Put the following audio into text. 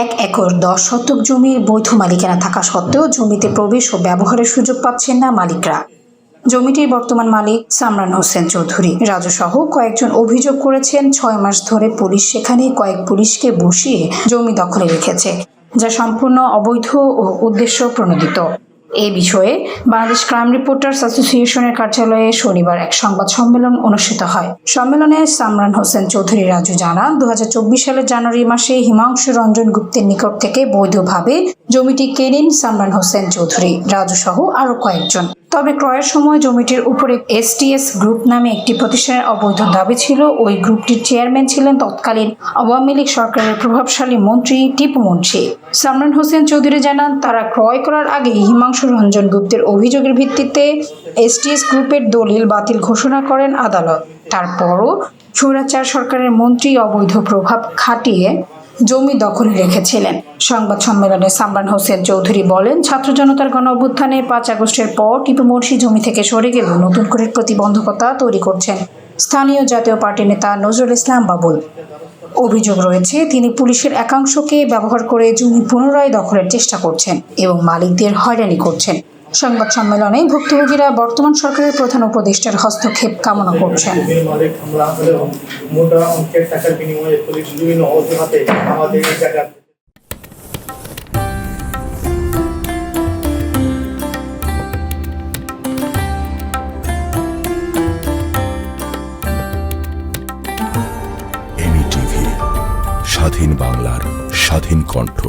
এক একর দশ শতক জমির বৈধ মালিকানা থাকা সত্ত্বেও জমিতে প্রবেশ ও ব্যবহারের সুযোগ পাচ্ছেন না মালিকরা। জমিটির বর্তমান মালিক সামরান হোসেন চৌধুরী। রাজুসহ কয়েকজন অভিযোগ করেছেন, ছয় মাস ধরে পুলিশ সেখানে কয়েক পুলিশকে বসিয়ে জমি দখলে রেখেছে, যা সম্পূর্ণ অবৈধ ও উদ্দেশ্য প্রণোদিত এ বিষয়ে বাংলাদেশ ক্রাইম রিপোর্টার্স অ্যাসোসিয়েশনের কার্যালয়ে শনিবার এক সংবাদ সম্মেলন অনুষ্ঠিত হয়। সম্মেলনে সামরান হোসেন চৌধুরী রাজু জানান দু হাজার চব্বিশ সালের জানুয়ারি মাসে হিমাংশু রঞ্জন গুপ্তের নিকট থেকে বৈধভাবে জমিটি কেনেন সামরান হোসেন চৌধুরী রাজু সহ আরও কয়েকজন। তবে ক্রয়ের সময় জমিটির উপরে এসটিএস গ্রুপ নামে একটি প্রতিষ্ঠানের অবৈধ দাবি ছিল। ওই গ্রুপটির চেয়ারম্যান ছিলেন তৎকালীন আওয়ামী লীগ সরকারের প্রভাবশালী মন্ত্রী টিপু মুন্সি। সামরান হোসেন চৌধুরী জানান, তারা ক্রয় করার আগে হিমাংশু রঞ্জন গুপ্তের অভিযোগের ভিত্তিতে এসটিএস গ্রুপের দলিল বাতিল ঘোষণা করেন আদালত। তারপরও স্বৈরাচার সরকারের মন্ত্রী অবৈধ প্রভাব খাটিয়ে জমি দখলে রেখেছিলেন। সংবাদ সম্মেলনে সামরান হোসেন চৌধুরী বলেন, ছাত্র জনতার গণ অভ্যুত্থানে পাঁচ আগস্টের পর টিপু মুন্সি জমি থেকে সরে গেলেও নতুন করে প্রতিবন্ধকতা তৈরি করছেন স্থানীয় জাতীয় পার্টি নেতা নজরুল ইসলাম বাবুল। অভিযোগ রয়েছে, তিনি পুলিশের একাংশকে ব্যবহার করে জমি পুনরায় দখলের চেষ্টা করছেন এবং মালিকদের হয়রানি করছেন। সংবাদ সম্মেলনে ভুক্তভোগীরা বর্তমান সরকারের প্রধান উপদেষ্টার হস্তক্ষেপ কামনা করছেন। এমইটিভি স্বাধীন বাংলার স্বাধীন কণ্ঠ।